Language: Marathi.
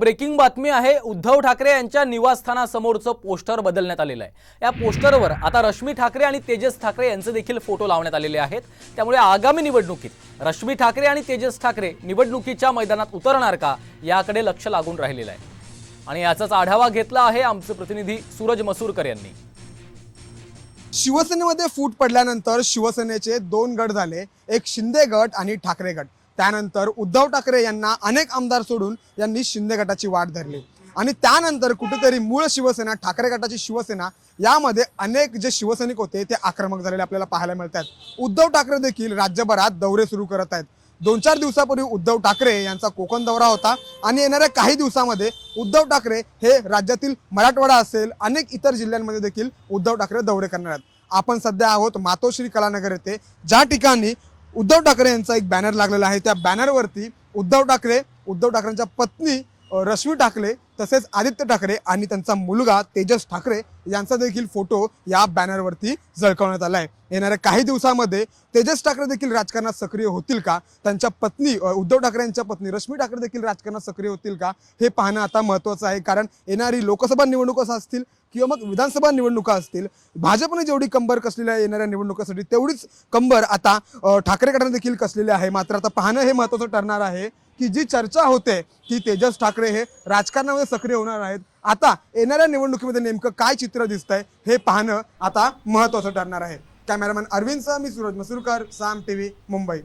ब्रेकिंग बातमी आहे उद्धव ठाकरे यांच्या निवासस्थानासमोरचं पोस्टर बदलण्यात आलेलं आहे. या पोस्टरवर आता रश्मी ठाकरे आणि तेजस ठाकरे यांचे देखील फोटो लावण्यात आलेले आहेत. त्यामुळे आगामी निवडणुकीत रश्मी ठाकरे आणि तेजस ठाकरे निवडणुकीच्या मैदानात उतरणार का याकडे लक्ष लागून राहिलेलं आहे. आणि याचाच आढावा घेतला आहे आमचे प्रतिनिधी सूरज मसूरकर यांनी. शिवसेनेमध्ये फूट पडल्यानंतर शिवसेनेचे दोन गट झाले एक शिंदे गट आणि ठाकरे गट. त्यानंतर उद्धव ठाकरे यांना अनेक आमदार सोडून यांनी शिंदे गटाची वाट धरली. आणि त्यानंतर कुठेतरी मूळ शिवसेना ठाकरे गटाची शिवसेना यामध्ये अनेक जे शिवसैनिक होते ते आक्रमक झालेले आपल्याला पाहायला मिळतात उद्धव ठाकरे देखील राज्यभरात दौरे सुरू करत आहेत. दोन चार दिवसापूर्वी उद्धव ठाकरे यांचा कोकण दौरा होता आणि येणाऱ्या काही दिवसामध्ये उद्धव ठाकरे हे राज्यातील मराठवाडा असेल अनेक इतर जिल्ह्यांमध्ये देखील उद्धव ठाकरे दौरे करणार आहेत. आपण सध्या आहोत मातोश्री कलानगर येथे. ज्या ठिकाणी उद्धव ठाकरे यांचा एक बॅनर लागलेला आहे. त्या बॅनरवरती उद्धव ठाकरे उद्धव ठाकरेंच्या पत्नी रश्मी ठाकरे तसेच आदित्य ठाकरे आणि त्यांचा मुलगा तेजस ठाकरे यांचा देखील फोटो या बॅनरवरती झळकवण्यात आला आहे येणाऱ्या काही दिवसामध्ये तेजस ठाकरे देखील राजकारणात सक्रिय होतील का? त्यांच्या पत्नी उद्धव ठाकरे यांच्या पत्नी रश्मी ठाकरे देखील राजकारणात सक्रिय होतील का? हे पाहणं आता महत्त्वाचं आहे. कारण येणारी लोकसभा निवडणुका असतील किंवा मग विधानसभा निवडणुका असतील भाजपने जेवढी कंबर कसलेली आहे येणाऱ्या निवडणुकासाठी तेवढीच कंबर आता ठाकरेकडनं देखील कसलेली आहे. मात्र आता पाहणं हे महत्त्वाचं ठरणार आहे. की जी चर्चा होते की तेजस ठाकरे हे राजकारणामध्ये सक्रिय होणार आहेत. आता येणाऱ्या निवडणुकीमध्ये नेमकं काय चित्र दिसतंय हे पाहणं आता महत्त्वाचं ठरणार आहे. कॅमेरामॅन अरविंद सह मी सूरज मसूरकर साम टीव्ही मुंबई.